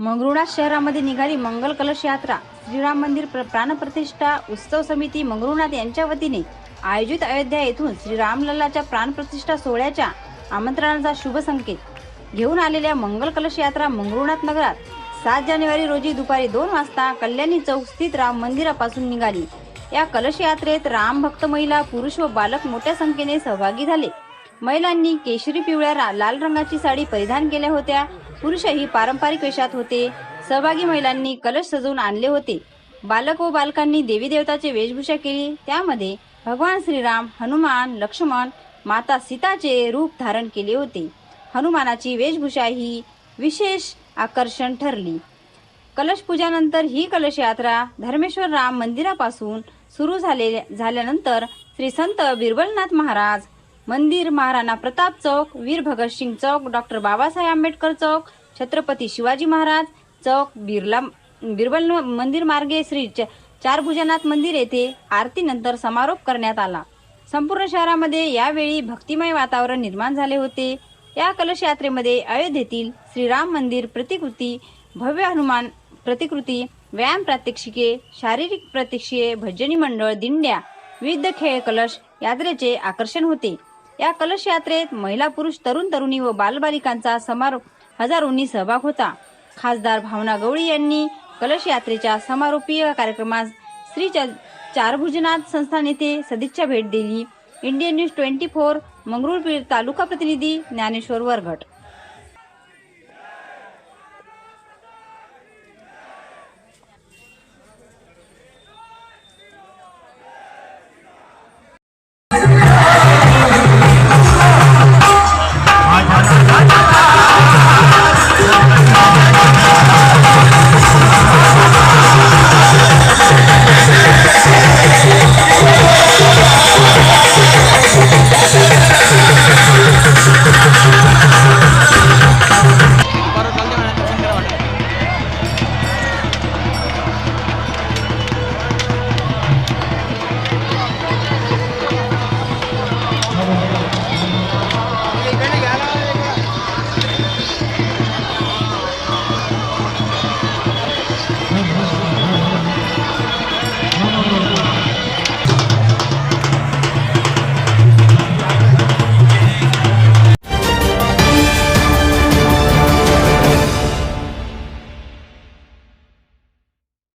मंगरुळा शहरामध्ये निघाली मंगल कलश यात्रा. श्रीराम मंदिर प्र- प्राणप्रतिष्ठा उत्सव समिती मंगरुळनाथ यांच्या वतीने आयोजित अयोध्या येथून श्रीरामलल्लाच्या प्राणप्रतिष्ठा सोहळ्याच्या आमंत्रणाचा शुभ संकेत. घेऊन आलेल्या मंगल कलश यात्रा मंगरुळनाथ नगरात सात जानेवारी रोजी दुपारी दोन वाजता कल्याणी चौक स्थित राम मंदिरापासून निघाली. या कलश यात्रेत राम भक्त महिला पुरुष व बालक मोठ्या संख्येने सहभागी झाले. महिलांनी केशरी पिवळ्या रा- लाल रंगाची साडी परिधान केल्या होत्या. पुरुषही पारंपरिक वेशात होते. सहभागी महिलांनी कलश सजवून आणले होते. बालक व बालकांनी देवी देवताची वेशभूषा केली. त्यामध्ये भगवान श्रीराम हनुमान लक्ष्मण माता सीताचे रूप धारण केले होते. हनुमानाची वेशभूषा ही विशेष आकर्षण ठरली. कलश पूजानंतर ही कलश यात्रा धर्मेश्वर राम मंदिरापासून सुरू झाले झाल्यानंतर श्री संत बिरबलनाथ महाराज मंदिर महाराणा प्रताप चौक वीर भगतसिंग चौक डॉक्टर बाबासाहेब आंबेडकर चौक छत्रपती शिवाजी महाराज चौक बिर्ला बिरबल मंदिर मार्गे श्री च- चारभुजनाथ मंदिर येथे आरतीनंतर समारोप करण्यात आला. संपूर्ण शहरामध्ये यावेळी भक्तिमय वातावरण निर्माण झाले होते. या कलश यात्रेमध्ये अयोध्येतील श्रीराम मंदिर प्रतिकृती भव्य हनुमान प्रतिकृती व्यायाम प्रात्यक्षिके शारीरिक प्रात्यक्षिके भजनी मंडळ दिंड्या विविध खेळ कलश यात्रेचे आकर्षण होते. या कलश यात्रेत महिला पुरुष तरुण तरुणी व बालबालिकांचा समारोप हजारोंनी सहभाग होता. खासदार भावना गवळी यांनी कलश यात्रेच्या समारोपीय कार्यक्रमात श्री च- चारभुजनाथ संस्थान येथे सदिच्छा भेट दिली. Indian news twenty four Mangrulpir taluka प्रतिनिधी ज्ञानेश्वर वरघट.